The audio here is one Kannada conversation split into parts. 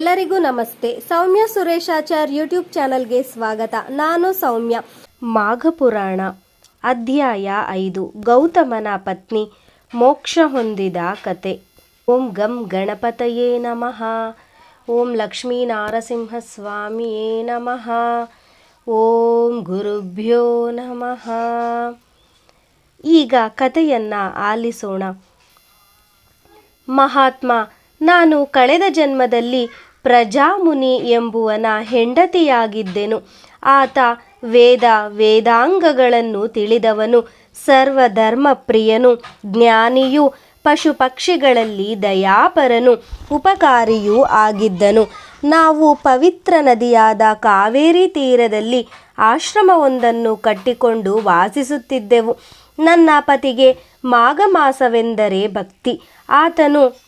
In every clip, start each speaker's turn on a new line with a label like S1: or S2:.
S1: ಎಲ್ಲರಿಗೂ ನಮಸ್ತೆ. ಸೌಮ್ಯ ಸುರೇಶಾಚಾರ್ ಯೂಟ್ಯೂಬ್ ಚಾನಲ್ಗೆ ಸ್ವಾಗತ. ನಾನು ಸೌಮ್ಯ. ಮಾಘಪುರಾಣ ಅಧ್ಯಾಯ ಐದು, ಗೌತಮನ ಪತ್ನಿ. ಮೋಕ್ಷ ಹೊಂದಿದ ಕತೆ. ಓಂ ಗಂ ಗಣಪತಯೇ ನಮಃ. ಓಂ ಲಕ್ಷ್ಮೀ ನಾರಸಿಂಹ ಸ್ವಾಮಿಯೇ ನಮಃ. ಓಂ ಗುರುಭ್ಯೋ ನಮಃ. ಈಗ ಕಥೆಯನ್ನ ಆಲಿಸೋಣ. ಮಹಾತ್ಮ, ನಾನು ಕಳೆದ ಜನ್ಮದಲ್ಲಿ ಪ್ರಜಾಮುನಿ ಎಂಬುವನ ಹೆಂಡತಿಯಾಗಿದ್ದೆನು. ಆತ ವೇದ ವೇದಾಂಗಗಳನ್ನು ತಿಳಿದವನು, ಸರ್ವಧರ್ಮಪ್ರಿಯನು, ಜ್ಞಾನಿಯು ಪಶು ಪಕ್ಷಿಗಳಲ್ಲಿ ದಯಾಪರನು, ಉಪಕಾರಿಯೂ ಆಗಿದ್ದನು. ನಾವು ಪವಿತ್ರ ನದಿಯಾದ ಕಾವೇರಿ ತೀರದಲ್ಲಿ ಆಶ್ರಮವೊಂದನ್ನು ಕಟ್ಟಿಕೊಂಡು ವಾಸಿಸುತ್ತಿದ್ದೆವು. ನನ್ನ ಪತಿಗೆ ಮಾಘ ಮಾಸವೆಂದರೆ ಭಕ್ತಿ. ಆತನು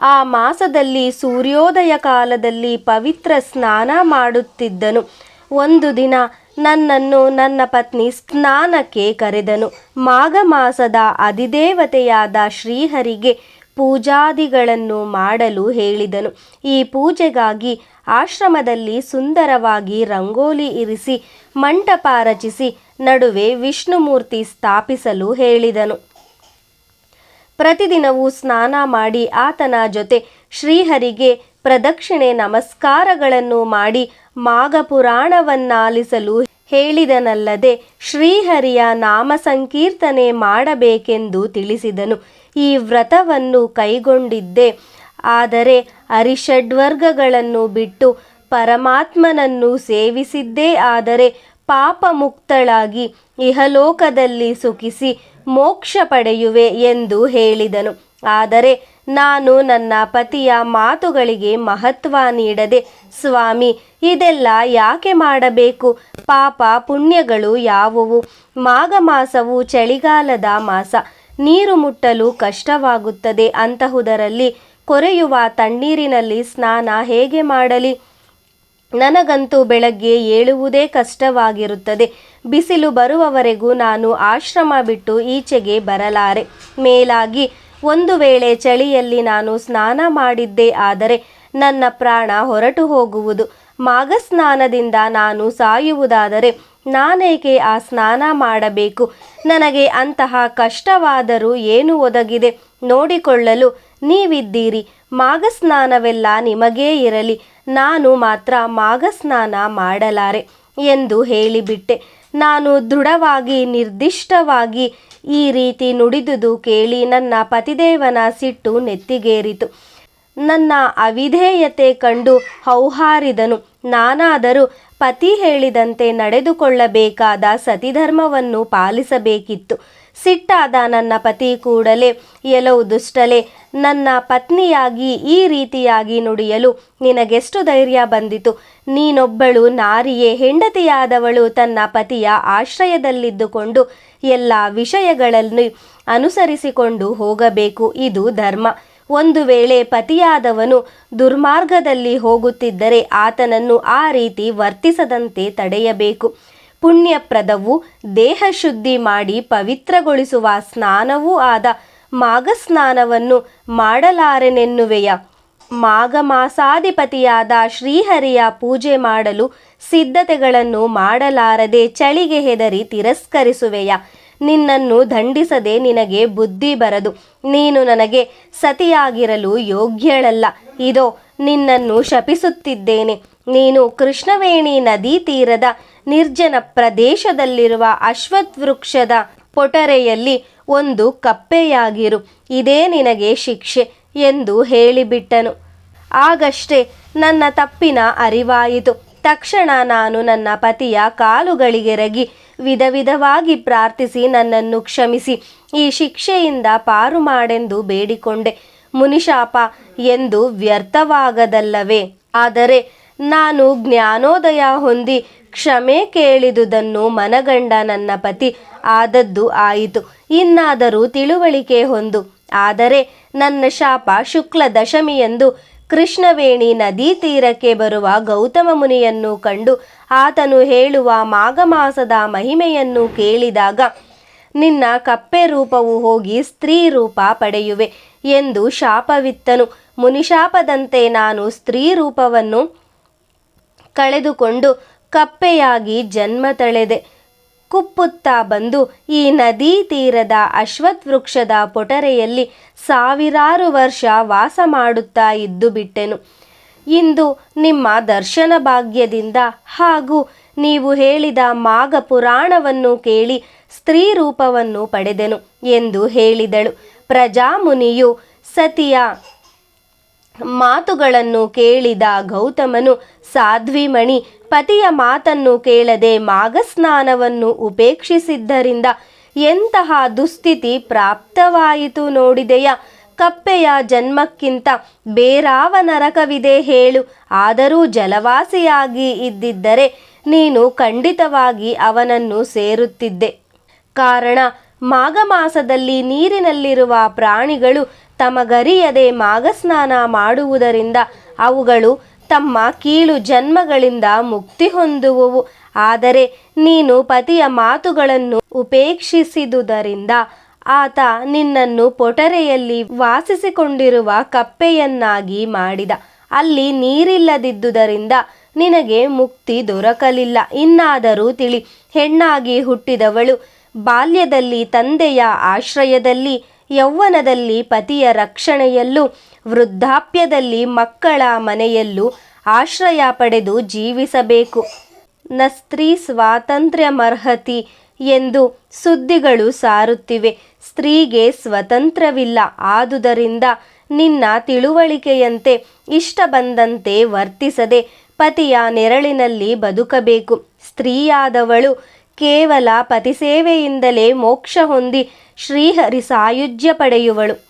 S1: ಆ ಮಾಸದಲ್ಲಿ ಸೂರ್ಯೋದಯ ಕಾಲದಲ್ಲಿ ಪವಿತ್ರ ಸ್ನಾನ ಮಾಡುತ್ತಿದ್ದನು. ಒಂದು ದಿನ ನನ್ನನ್ನು ನನ್ನ ಪತ್ನಿ ಸ್ನಾನಕ್ಕೆ ಕರೆದನು. ಮಾಘ ಮಾಸದ ಅಧಿದೇವತೆಯಾದ ಶ್ರೀಹರಿಗೆ ಪೂಜಾದಿಗಳನ್ನು ಮಾಡಲು ಹೇಳಿದನು. ಈ ಪೂಜೆಗಾಗಿ ಆಶ್ರಮದಲ್ಲಿ ಸುಂದರವಾಗಿ ರಂಗೋಲಿ ಇರಿಸಿ, ಮಂಟಪ ರಚಿಸಿ, ನಡುವೆ ವಿಷ್ಣುಮೂರ್ತಿ ಸ್ಥಾಪಿಸಲು ಹೇಳಿದನು. ಪ್ರತಿದಿನವೂ ಸ್ನಾನ ಮಾಡಿ ಆತನ ಜೊತೆ ಶ್ರೀಹರಿಗೆ ಪ್ರದಕ್ಷಿಣೆ ನಮಸ್ಕಾರಗಳನ್ನು ಮಾಡಿ ಮಾಘ ಪುರಾಣವನ್ನಾಲಿಸಲು ಹೇಳಿದನಲ್ಲದೆ ಶ್ರೀಹರಿಯ ನಾಮ ಸಂಕೀರ್ತನೆ ಮಾಡಬೇಕೆಂದು ತಿಳಿಸಿದನು. ಈ ವ್ರತವನ್ನು ಕೈಗೊಂಡಿದ್ದೆ. ಆದರೆ ಅರಿಷಡ್ವರ್ಗಗಳನ್ನು ಬಿಟ್ಟು ಪರಮಾತ್ಮನನ್ನು ಸೇವಿಸಿದ್ದೇ ಆದರೆ ಪಾಪ ಮುಕ್ತಳಾಗಿ ಇಹಲೋಕದಲ್ಲಿ ಸುಖಿಸಿ ಮೋಕ್ಷ ಪಡೆಯುವೆ ಎಂದು ಹೇಳಿದನು. ಆದರೆ ನಾನು ನನ್ನ ಪತಿಯ ಮಾತುಗಳಿಗೆ ಮಹತ್ವ ನೀಡದೆ, ಸ್ವಾಮಿ, ಇದೆಲ್ಲ ಯಾಕೆ ಮಾಡಬೇಕು? ಪಾಪ ಪುಣ್ಯಗಳು ಯಾವುವು? ಮಾಘ ಮಾಸವು ಚಳಿಗಾಲದ ಮಾಸ. ನೀರು ಮುಟ್ಟಲು ಕಷ್ಟವಾಗುತ್ತದೆ ಅಂತಹುದರಲ್ಲಿ ಕೊರೆಯುವ ತಣ್ಣೀರಿನಲ್ಲಿ ಸ್ನಾನ ಹೇಗೆ ಮಾಡಲಿ? ನನಗಂತೂ ಬೆಳಗ್ಗೆ ಏಳುವುದೇ ಕಷ್ಟವಾಗಿರುತ್ತದೆ. ಬಿಸಿಲು ಬರುವವರೆಗೂ ನಾನು ಆಶ್ರಮ ಬಿಟ್ಟು ಈಚೆಗೆ ಬರಲಾರೆ. ಮೇಲಾಗಿ ಒಂದು ವೇಳೆ ಚಳಿಯಲ್ಲಿ ನಾನು ಸ್ನಾನ ಮಾಡಿದ್ದೇ ಆದರೆ ನನ್ನ ಪ್ರಾಣ ಹೊರಟು ಹೋಗುವುದು. ಮಾಘ ಸ್ನಾನದಿಂದ ನಾನು ಸಾಯುವುದಾದರೆ ನಾನೇಕೆ ಆ ಸ್ನಾನ ಮಾಡಬೇಕು? ನನಗೆ ಅಂತಹ ಕಷ್ಟವಾದರೂ ಏನು ಒದಗಿದೆ? ನೋಡಿಕೊಳ್ಳಲು ನೀವಿದ್ದೀರಿ. ಮಾಘ ಸ್ನಾನವೆಲ್ಲ ನಿಮಗೇ ಇರಲಿ. ನಾನು ಮಾತ್ರ ಮಾಘ ಸ್ನಾನ ಮಾಡಲಾರೆ ಎಂದು ಹೇಳಿಬಿಟ್ಟೆ. ನಾನು ದೃಢವಾಗಿ, ನಿರ್ದಿಷ್ಟವಾಗಿ ಈ ರೀತಿ ನುಡಿದುದು ಕೇಳಿ ನನ್ನ ಪತಿದೇವನ ಸಿಟ್ಟು ನೆತ್ತಿಗೇರಿತು. ನನ್ನ ಅವಿಧೇಯತೆ ಕಂಡು ಹೌಹಾರಿದನು. ನಾನಾದರೂ ಪತಿ ಹೇಳಿದಂತೆ ನಡೆದುಕೊಳ್ಳಬೇಕಾದ ಸತಿಧರ್ಮವನ್ನು ಪಾಲಿಸಬೇಕಿತ್ತು. ಸಿಟ್ಟಾದ ನನ್ನ ಪತಿ ಕೂಡಲೇ, ಎಲವು ದುಷ್ಟಲೆ, ನನ್ನ ಪತ್ನಿಯಾಗಿ ಈ ರೀತಿಯಾಗಿ ನುಡಿಯಲು ನಿನಗೆಷ್ಟು ಧೈರ್ಯ ಬಂದಿತು. ನೀನೊಬ್ಬಳು ನಾರಿಯೇ, ಹೆಂಡತಿಯಾದವಳು ತನ್ನ ಪತಿಯ ಆಶ್ರಯದಲ್ಲಿದ್ದುಕೊಂಡು ಎಲ್ಲ ವಿಷಯಗಳನ್ನು ಅನುಸರಿಸಿಕೊಂಡು ಹೋಗಬೇಕು. ಇದು ಧರ್ಮ. ಒಂದು ವೇಳೆ ಪತಿಯಾದವನು ದುರ್ಮಾರ್ಗದಲ್ಲಿ ಹೋಗುತ್ತಿದ್ದರೆ ಆತನನ್ನು ಆ ರೀತಿ ವರ್ತಿಸದಂತೆ ತಡೆಯಬೇಕು. ಪುಣ್ಯಪ್ರದವು ದೇಹ ಶುದ್ಧಿ ಮಾಡಿ ಪವಿತ್ರಗೊಳಿಸುವ ಸ್ನಾನವೂ ಆದ ಮಾಘಸ್ನಾನವನ್ನು ಮಾಡಲಾರೆನೆನ್ನುವೆಯ. ಮಾಘ ಮಾಸಾಧಿಪತಿಯಾದ ಶ್ರೀಹರಿಯ ಪೂಜೆ ಮಾಡಲು ಸಿದ್ಧತೆಗಳನ್ನು ಮಾಡಲಾರದೆ ಚಳಿಗೆ ಹೆದರಿ ತಿರಸ್ಕರಿಸುವೆಯ. ನಿನ್ನನ್ನು ದಂಡಿಸದೆ ನಿನಗೆ ಬುದ್ಧಿ ಬರದು. ನೀನು ನನಗೆ ಸತಿಯಾಗಿರಲು ಯೋಗ್ಯಳಲ್ಲ. ಇದೋ, ನಿನ್ನನ್ನು ಶಪಿಸುತ್ತಿದ್ದೇನೆ. ನೀನು ಕೃಷ್ಣವೇಣಿ ನದಿ ತೀರದ ನಿರ್ಜನ ಪ್ರದೇಶದಲ್ಲಿರುವ ಅಶ್ವತ್ ವೃಕ್ಷದ ಪೊಟರೆಯಲ್ಲಿ ಒಂದು ಕಪ್ಪೆಯಾಗಿರು. ಇದೇ ನಿನಗೆ ಶಿಕ್ಷೆ ಎಂದು ಹೇಳಿಬಿಟ್ಟನು. ಆಗಷ್ಟೇ ನನ್ನ ತಪ್ಪಿನ ಅರಿವಾಯಿತು. ತಕ್ಷಣ ನಾನು ನನ್ನ ಪತಿಯ ಕಾಲುಗಳಿಗೆರಗಿ ವಿಧ ವಿಧವಾಗಿ ಪ್ರಾರ್ಥಿಸಿ ನನ್ನನ್ನು ಕ್ಷಮಿಸಿ. ಈ ಶಿಕ್ಷೆಯಿಂದ ಪಾರು ಮಾಡೆಂದು ಬೇಡಿಕೊಂಡೆ. ಮುನಿಶಾಪ, ಎಂದು ವ್ಯರ್ಥವಾಗದಲ್ಲವೇ? ಆದರೆ ನಾನು ಜ್ಞಾನೋದಯ ಹೊಂದಿ ಕ್ಷಮೆ ಕೇಳಿದುದನ್ನು ಮನಗಂಡ ನನ್ನ ಪತಿ. ಆದದ್ದು ಆಯಿತು. ಇನ್ನಾದರೂ ತಿಳುವಳಿಕೆ ಹೊಂದು. ಆದರೆ ನನ್ನ ಶಾಪ ಶುಕ್ಲ ದಶಮಿಯಂದು ಕೃಷ್ಣವೇಣಿ ನದಿ ತೀರಕ್ಕೆ ಬರುವ ಗೌತಮ ಮುನಿಯನ್ನು ಕಂಡು ಆತನು ಹೇಳುವ ಮಾಘ ಮಾಸದ ಮಹಿಮೆಯನ್ನು ಕೇಳಿದಾಗ, ನಿನ್ನ ಕಪ್ಪೆ ರೂಪವು ಹೋಗಿ ಸ್ತ್ರೀ ರೂಪ ಪಡೆಯುವೆ ಎಂದು ಶಾಪವಿತ್ತನು. ಮುನಿಶಾಪದಂತೆ ನಾನು ಸ್ತ್ರೀ ರೂಪವನ್ನು ಕಳೆದುಕೊಂಡು ಕಪ್ಪೆಯಾಗಿ ಜನ್ಮ ತಳೆದೆ. ಕುಪ್ಪುತ್ತಾ ಬಂದು ಈ ನದೀ ತೀರದ ಅಶ್ವತ್ಥ ವೃಕ್ಷದ ಪೊಟರೆಯಲ್ಲಿ ಸಾವಿರಾರು ವರ್ಷ ವಾಸ ಮಾಡುತ್ತಾ ಇದ್ದು ಬಿಟ್ಟೆನು. ಇಂದು ನಿಮ್ಮ ದರ್ಶನ ಭಾಗ್ಯದಿಂದ ಹಾಗೂ ನೀವು ಹೇಳಿದ ಮಾಗ ಪುರಾಣವನ್ನು ಕೇಳಿ ಸ್ತ್ರೀ ರೂಪವನ್ನು ಪಡೆದೆನು ಎಂದು ಹೇಳಿದಳು. ಪ್ರಜಾಮುನಿಯು ಸತಿಯ ಮಾತುಗಳನ್ನು ಕೇಳಿದ ಗೌತಮನು, ಸಾಧ್ವಿಮಣಿ, ಪತಿಯ ಮಾತನ್ನು ಕೇಳದೆ ಮಾಘಸ್ನಾನವನ್ನು ಉಪೇಕ್ಷಿಸಿದ್ದರಿಂದ ಎಂತಹ ದುಸ್ಥಿತಿ ಪ್ರಾಪ್ತವಾಯಿತು ನೋಡಿದೆಯ? ಕಪ್ಪೆಯ ಜನ್ಮಕ್ಕಿಂತ ಬೇರಾವ ನರಕವಿದೆ ಹೇಳು. ಆದರೂ ಜಲವಾಸಿಯಾಗಿ ಇದ್ದಿದ್ದರೆ ನೀನು ಖಂಡಿತವಾಗಿ ಅವನನ್ನು ಸೇರುತ್ತಿದ್ದೆ. ಕಾರಣ, ಮಾಘ ಮಾಸದಲ್ಲಿ ನೀರಿನಲ್ಲಿರುವ ಪ್ರಾಣಿಗಳು ತಮಗರಿಯದೆ ಮಾಘಸ್ನಾನ ಮಾಡುವುದರಿಂದ ಅವುಗಳು ತಮ್ಮ ಕೀಳು ಜನ್ಮಗಳಿಂದ ಮುಕ್ತಿ ಹೊಂದುವವು. ಆದರೆ ನೀನು ಪತಿಯ ಮಾತುಗಳನ್ನು ಉಪೇಕ್ಷಿಸಿದುದರಿಂದ ಆತ ನಿನ್ನನ್ನು ಪೊಟರೆಯಲ್ಲಿ ವಾಸಿಸಿಕೊಂಡಿರುವ ಕಪ್ಪೆಯನ್ನಾಗಿ ಮಾಡಿದ. ಅಲ್ಲಿ ನೀರಿಲ್ಲದಿದ್ದುದರಿಂದ ನಿನಗೆ ಮುಕ್ತಿ ದೊರಕಲಿಲ್ಲ. ಇನ್ನಾದರೂ ತಿಳಿ, ಹೆಣ್ಣಾಗಿ ಹುಟ್ಟಿದವಳು ಬಾಲ್ಯದಲ್ಲಿ ತಂದೆಯ ಆಶ್ರಯದಲ್ಲಿ ಯೌವನದಲ್ಲಿ ಪತಿಯ ರಕ್ಷಣೆಯಲ್ಲೂ, ವೃದ್ಧಾಪ್ಯದಲ್ಲಿ ಮಕ್ಕಳ ಮನೆಯಲ್ಲೂ ಆಶ್ರಯ ಪಡೆದು ಜೀವಿಸಬೇಕು. ನ ಸ್ತ್ರೀ ಸ್ವಾತಂತ್ರ್ಯಮರ್ಹತಿ ಎಂದು ಸುದ್ದಿಗಳು ಸಾರುತ್ತಿವೆ. ಸ್ತ್ರೀಗೆ ಸ್ವತಂತ್ರವಿಲ್ಲ. ಆದುದರಿಂದ ನಿನ್ನ ತಿಳುವಳಿಕೆಯಂತೆ ಇಷ್ಟ ಬಂದಂತೆ ವರ್ತಿಸದೆ ಪತಿಯ ನೆರಳಿನಲ್ಲಿ ಬದುಕಬೇಕು. ಸ್ತ್ರೀಯಾದವಳು ಕೇವಲ ಪತಿಸೇವೆಯಿಂದಲೇ ಮೋಕ್ಷ ಹೊಂದಿ ಶ್ರೀಹರಿ ಸಾಯುಜ್ಯ ಪಡೆಯುವಳು.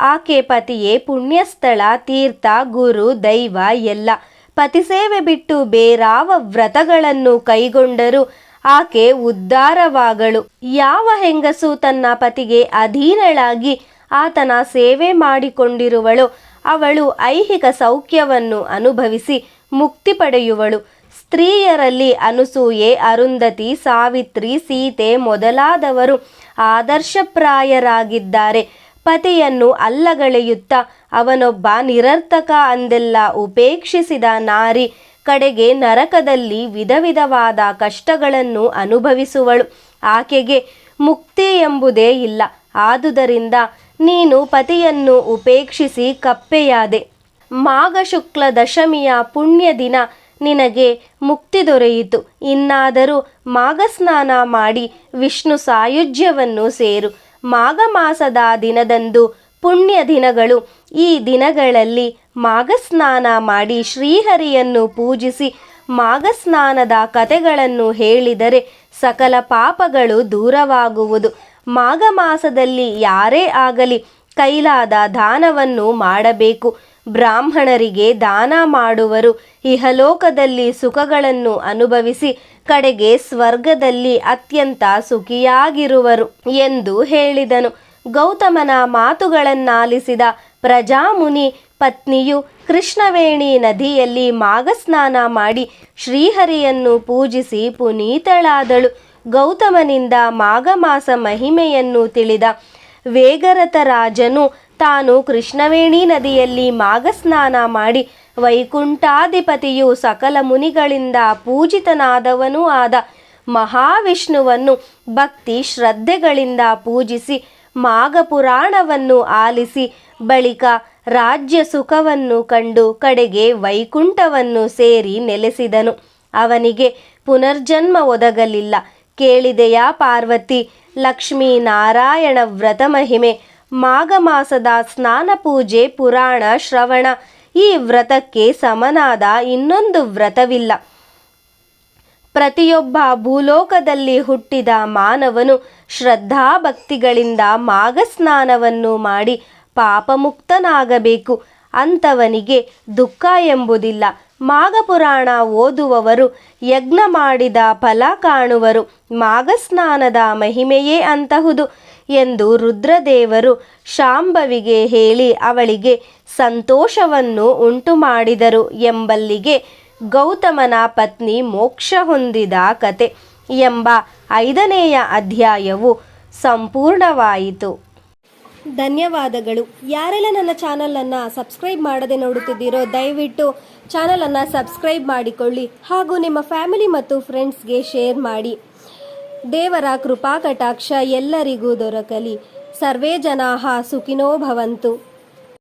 S1: ಆಕೆ ಪತಿಯೇ ಪುಣ್ಯಸ್ಥಳ, ತೀರ್ಥ, ಗುರು, ದೈವ ಎಲ್ಲ. ಪತಿಸೇವೆ ಬಿಟ್ಟು ಬೇರಾವ ವ್ರತಗಳನ್ನು ಕೈಗೊಂಡರೂ ಆಕೆ ಉದ್ಧಾರವಾಗಳು. ಯಾವ ಹೆಂಗಸು ತನ್ನ ಪತಿಗೆ ಅಧೀನಳಾಗಿ ಆತನ ಸೇವೆ ಮಾಡಿಕೊಂಡಿರುವಳು, ಅವಳು ಐಹಿಕ ಸೌಖ್ಯವನ್ನು ಅನುಭವಿಸಿ ಮುಕ್ತಿ ಪಡೆಯುವಳು. ಸ್ತ್ರೀಯರಲ್ಲಿ ಅನುಸೂಯೆ, ಅರುಂಧತಿ, ಸಾವಿತ್ರಿ, ಸೀತೆ ಮೊದಲಾದವರು ಆದರ್ಶಪ್ರಾಯರಾಗಿದ್ದಾರೆ. ಪತಿಯನ್ನು ಅಲ್ಲಗಳೆಯುತ್ತಾ ಅವನೊಬ್ಬ ನಿರರ್ಥಕ ಅಂದೆಲ್ಲ ಉಪೇಕ್ಷಿಸಿದ ನಾರಿ ಕಡೆಗೆ ನರಕದಲ್ಲಿ ವಿಧ ವಿಧವಾದ ಕಷ್ಟಗಳನ್ನು ಅನುಭವಿಸುವಳು. ಆಕೆಗೆ ಮುಕ್ತಿ ಎಂಬುದೇ ಇಲ್ಲ. ಆದುದರಿಂದ ನೀನು ಪತಿಯನ್ನು ಉಪೇಕ್ಷಿಸಿ ಕಪ್ಪೆಯಾದೆ. ಮಾಘ ಶುಕ್ಲ ದಶಮಿಯ ಪುಣ್ಯ ದಿನ ನಿನಗೆ ಮುಕ್ತಿ ದೊರೆಯಿತು. ಇನ್ನಾದರೂ ಮಾಘಸ್ನಾನ ಮಾಡಿ ವಿಷ್ಣು ಸಾಯುಜ್ಯವನ್ನು ಸೇರು. ಮಾಘ ಮಾಸದ ದಿನದಂದು ಪುಣ್ಯ ದಿನಗಳು ಈ ದಿನಗಳಲ್ಲಿ ಮಾಘಸ್ನಾನ ಮಾಡಿ ಶ್ರೀಹರಿಯನ್ನು ಪೂಜಿಸಿ ಮಾಘಸ್ನಾನದ ಕತೆಗಳನ್ನು ಹೇಳಿದರೆ ಸಕಲ ಪಾಪಗಳು ದೂರವಾಗುವುದು. ಮಾಘ ಮಾಸದಲ್ಲಿ ಯಾರೇ ಆಗಲಿ ಕೈಲಾದ ದಾನವನ್ನು ಮಾಡಬೇಕು. ಬ್ರಾಹ್ಮಣರಿಗೆ ದಾನ ಮಾಡುವರು. ಇಹಲೋಕದಲ್ಲಿ ಸುಖಗಳನ್ನು ಅನುಭವಿಸಿ ಕಡೆಗೆ ಸ್ವರ್ಗದಲ್ಲಿ ಅತ್ಯಂತ ಸುಖಿಯಾಗಿರುವರು ಎಂದು ಹೇಳಿದನು. ಗೌತಮನ ಮಾತುಗಳನ್ನಾಲಿಸಿದ ಪ್ರಜಾಮುನಿ ಪತ್ನಿಯು ಕೃಷ್ಣವೇಣಿ ನದಿಯಲ್ಲಿ ಮಾಗಸ್ನಾನ ಮಾಡಿ ಶ್ರೀಹರಿಯನ್ನು ಪೂಜಿಸಿ ಪುನೀತಳಾದಳು. ಗೌತಮನಿಂದ ಮಾಘಮಾಸ ಮಹಿಮೆಯನ್ನು ತಿಳಿದ ವೇಗರಥ ರಾಜನು ತಾನು ಕೃಷ್ಣವೇಣಿ ನದಿಯಲ್ಲಿ ಮಾಘಸ್ನಾನ ಮಾಡಿ ವೈಕುಂಠಾಧಿಪತಿಯು ಸಕಲ ಮುನಿಗಳಿಂದ ಪೂಜಿತನಾದವನೂ ಆದ ಮಹಾವಿಷ್ಣುವನ್ನು ಭಕ್ತಿ ಶ್ರದ್ಧೆಗಳಿಂದ ಪೂಜಿಸಿ ಮಾಘ ಪುರಾಣವನ್ನು ಆಲಿಸಿ ಬಳಿಕ ರಾಜ್ಯ ಸುಖವನ್ನು ಕಂಡು ಕಡೆಗೆ ವೈಕುಂಠವನ್ನು ಸೇರಿ ನೆಲೆಸಿದನು. ಅವನಿಗೆ ಪುನರ್ಜನ್ಮ ಒದಗಲಿಲ್ಲ. ಕೇಳಿದೆಯಾ ಪಾರ್ವತಿ ಲಕ್ಷ್ಮೀ ನಾರಾಯಣ ವ್ರತ ಮಹಿಮೆ ಮಾಘ ಮಾಸದ ಸ್ನಾನ ಪೂಜೆ ಪುರಾಣ ಶ್ರವಣ. ಈ ವ್ರತಕ್ಕೆ ಸಮನಾದ ಇನ್ನೊಂದು ವ್ರತವಿಲ್ಲ. ಪ್ರತಿಯೊಬ್ಬ ಭೂಲೋಕದಲ್ಲಿ ಹುಟ್ಟಿದ ಮಾನವನು ಶ್ರದ್ಧಾಭಕ್ತಿಗಳಿಂದ ಮಾಘಸ್ನಾನವನ್ನು ಮಾಡಿ ಪಾಪಮುಕ್ತನಾಗಬೇಕು. ಅಂಥವನಿಗೆ ದುಃಖ ಎಂಬುದಿಲ್ಲ. ಮಾಘಪುರಾಣ ಓದುವವರು ಯಜ್ಞ ಮಾಡಿದ ಫಲ ಕಾಣುವರು. ಮಾಘಸ್ನಾನದ ಮಹಿಮೆಯೇ ಅಂತಹುದು. ಎಂದು ರುದ್ರದೇವರು ಶಾಂಭವಿಗೆ ಹೇಳಿ ಅವಳಿಗೆ ಸಂತೋಷವನ್ನು ಉಂಟು ಮಾಡಿದರು ಎಂಬಲ್ಲಿಗೆ ಗೌತಮನ ಪತ್ನಿ ಮೋಕ್ಷ ಹೊಂದಿದ ಕತೆ ಎಂಬ ಐದನೆಯ ಅಧ್ಯಾಯವು ಸಂಪೂರ್ಣವಾಯಿತು. ಧನ್ಯವಾದಗಳು. ಯಾರೆಲ್ಲ ನನ್ನ ಚಾನಲನ್ನು ಸಬ್ಸ್ಕ್ರೈಬ್ ಮಾಡದೆ ನೋಡುತ್ತಿದ್ದೀರೋ ದಯವಿಟ್ಟು ಚಾನಲನ್ನು ಸಬ್ಸ್ಕ್ರೈಬ್ ಮಾಡಿಕೊಳ್ಳಿ ಹಾಗೂ ನಿಮ್ಮ ಫ್ಯಾಮಿಲಿ ಮತ್ತು ಫ್ರೆಂಡ್ಸ್ಗೆ ಶೇರ್ ಮಾಡಿ. ದೇವರ ಕೃಪಾ ಕಟಾಕ್ಷ ಎಲ್ಲರಿಗೂ ದೊರಕಲಿ. ಸರ್ವೇ ಜನಾಹ ಸುಖಿನೋ ಭವಂತು.